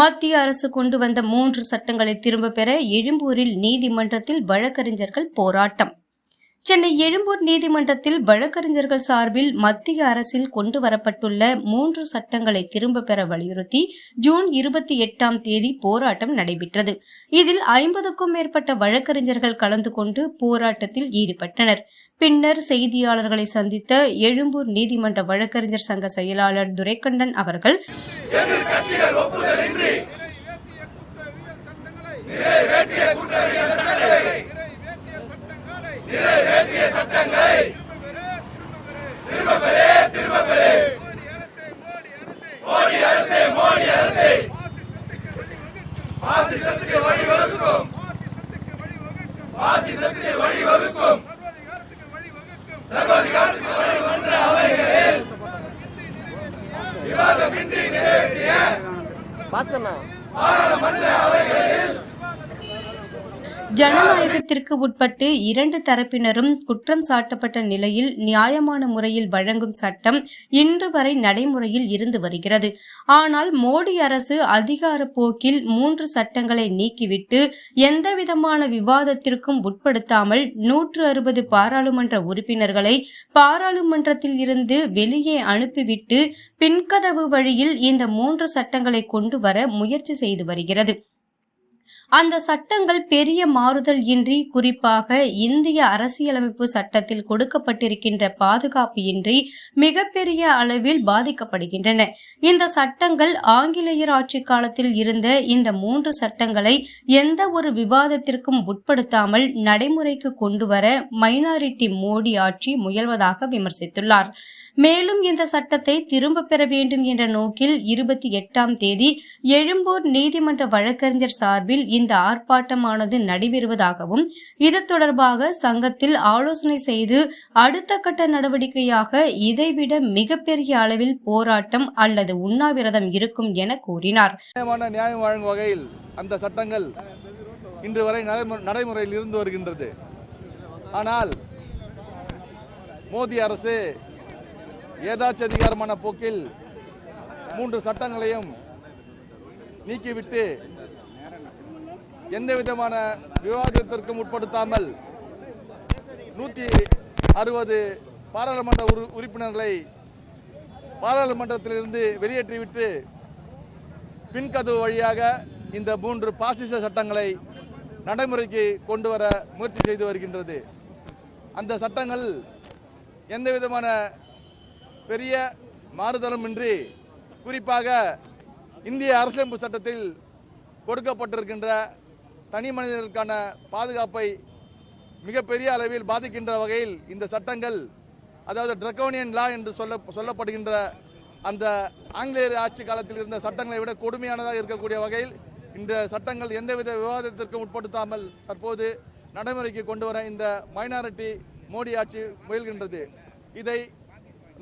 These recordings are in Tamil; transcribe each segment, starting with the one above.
மத்திய அரசு கொண்டு வந்த மூன்று சட்டங்களை திரும்ப பெற எழும்பூரில் நீதிமன்றத்தில் வழக்கறிஞர்கள் போராட்டம். சென்னை எழும்பூர் நீதிமன்றத்தில் வழக்கறிஞர்கள் சார்பில் மத்திய அரசில் கொண்டு வரப்பட்டுள்ள மூன்று சட்டங்களை திரும்ப பெற வலியுறுத்தி ஜூன் இருபத்தி எட்டாம் தேதி போராட்டம் நடைபெற்றது. இதில் ஐம்பதுக்கும் மேற்பட்ட வழக்கறிஞர்கள் கலந்து கொண்டு போராட்டத்தில் ஈடுபட்டனர். பின்னர் செய்தியாளர்களை சந்தித்த எழும்பூர் நீதிமன்ற வழக்கறிஞர் சங்க செயலாளர் துரைக்கண்ணன் அவர்கள் பாஸ்கர்ண்ணா ஜனநாயகத்திற்கு உட்பட்டு இரண்டு தரப்பினரும் குற்றம் சாட்டப்பட்ட நிலையில் நியாயமான முறையில் வழங்கும் சட்டம் இன்று வரை நடைமுறையில் இருந்து வருகிறது. ஆனால் மோடி அரசு அதிகார போக்கில் மூன்று சட்டங்களை நீக்கிவிட்டு எந்தவிதமான விவாதத்திற்கும் உட்படுத்தாமல் நூற்று அறுபது பாராளுமன்ற உறுப்பினர்களை பாராளுமன்றத்தில் இருந்து வெளியே அனுப்பிவிட்டு பின்கதவு வழியில் இந்த மூன்று சட்டங்களை கொண்டு வர முயற்சி செய்து வருகிறது. அந்த சட்டங்கள் பெரிய மாறுதல் இன்றி குறிப்பாக இந்திய அரசியலமைப்பு சட்டத்தில் கொடுக்கப்பட்டிருக்கின்ற பாதுகாப்பு இன்றி மிகப்பெரிய அளவில் பாதிக்கப்படுகின்றன. இந்த சட்டங்கள் ஆங்கிலேயர் ஆட்சி காலத்தில் இருந்த இந்த மூன்று சட்டங்களை எந்த ஒரு விவாதத்திற்கும் உட்படுத்தாமல் நடைமுறைக்கு கொண்டு வர மைனாரிட்டி மோடி ஆட்சி முயல்வதாக விமர்சித்துள்ளார். மேலும் இந்த சட்டத்தை திரும்ப பெற வேண்டும் என்ற நோக்கில் இருபத்தி எட்டாம் தேதி எழும்பூர் நீதிமன்ற வழக்கறிஞர் சார்பில் இந்த ஆர்ப்பாட்டமானது நடைபெறுவதாகவும் இது தொடர்பாக சங்கத்தில் ஆலோசனை செய்து அடுத்த கட்ட நடவடிக்கையாக இதைவிட மிகப்பெரிய அளவில் போராட்டம் அல்லது உண்ணாவிரதம் இருக்கும் என கூறினார். நியாயம் வழங்கும் வகையில் அந்த சட்டங்கள் இன்று வரை நடைமுறையில் இருந்து வருகின்றது. ஆனால் மோடி அரசு ஏதாச்சதிகாரமான போக்கில் மூன்று சட்டங்களையும் நீக்கிவிட்டு எந்த விதமான விவாதத்திற்கும் உட்படுத்தாமல் நூற்றி அறுபது பாராளுமன்ற உறு உறுப்பினர்களை பாராளுமன்றத்திலிருந்து வெளியேற்றிவிட்டு பின்கதவு வழியாக இந்த மூன்று பாசிச சட்டங்களை நடைமுறைக்கு கொண்டு வர முயற்சி செய்து வருகின்றது. அந்த சட்டங்கள் எந்த விதமான பெரிய மாறுதலுமின்றி குறிப்பாக இந்திய அரசியலமைப்பு சட்டத்தில் கொடுக்கப்பட்டிருக்கின்ற தனி மனிதர்களுக்கான பாதுகாப்பை மிகப்பெரிய அளவில் பாதிக்கின்ற வகையில் இந்த சட்டங்கள் அதாவது ட்ரக்கோனியன் லா என்று சொல்ல சொல்லப்படுகின்ற அந்த ஆங்கிலேயர் ஆட்சி காலத்தில் இருந்த சட்டங்களை விட கொடுமையானதாக இருக்கக்கூடிய வகையில் இந்த சட்டங்கள் எந்தவித விவாதத்திற்கும் உட்படுத்தாமல் தற்போது நடைமுறைக்கு கொண்டு வர இந்த மைனாரிட்டி மோடி ஆட்சி முயல்கின்றது. இதை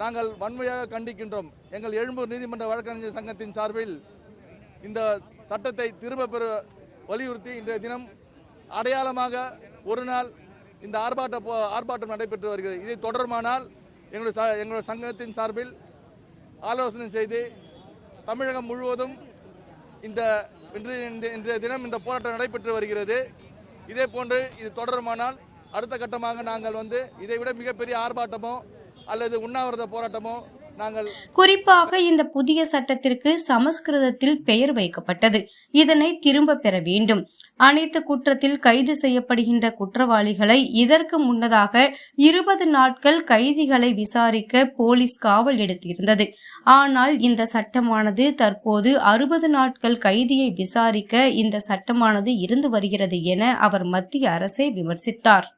நாங்கள் வன்மையாக கண்டிக்கின்றோம். எங்கள் எழும்பூர் நீதிமன்ற வழக்கறிஞர் சங்கத்தின் சார்பில் இந்த சட்டத்தை திரும்ப பெற வலியுறுத்தி இன்றைய தினம் அடையாளமாக ஒரு நாள் இந்த ஆர்ப்பாட்ட போ- ஆர்ப்பாட்டம் நடைபெற்று வருகிறது. இதை தொடருமானால் எங்களுடைய ச- எங்களுடைய சங்கத்தின் சார்பில் ஆலோசனை செய்து தமிழகம் முழுவதும் இந்த இன்றைய தினம் இந்த போராட்டம் நடைபெற்று வருகிறது. இதே போன்று இது தொடருமானால் அடுத்த கட்டமாக நாங்கள் வந்து இதைவிட மிகப்பெரிய ஆர்ப்பாட்டமோ அல்லது உண்ணாவிரத போராட்டமோ குறிப்பாக இந்த புதிய சட்டத்திற்கு சமஸ்கிருதத்தில் பெயர் வைக்கப்பட்டது. இதனை திரும்ப பெற வேண்டும். அனைத்து குற்றத்தில் கைது செய்யப்படுகின்ற குற்றவாளிகளை இதற்கு முன்னதாக இருபது நாட்கள் கைதிகளை விசாரிக்க போலீஸ் காவல் எடுத்திருந்தது. ஆனால் இந்த சட்டமானது தற்போது அறுபது நாட்கள் கைதியை விசாரிக்க இந்த சட்டமானது இருந்து வருகிறது என அவர் மத்திய அரசை விமர்சித்தார்.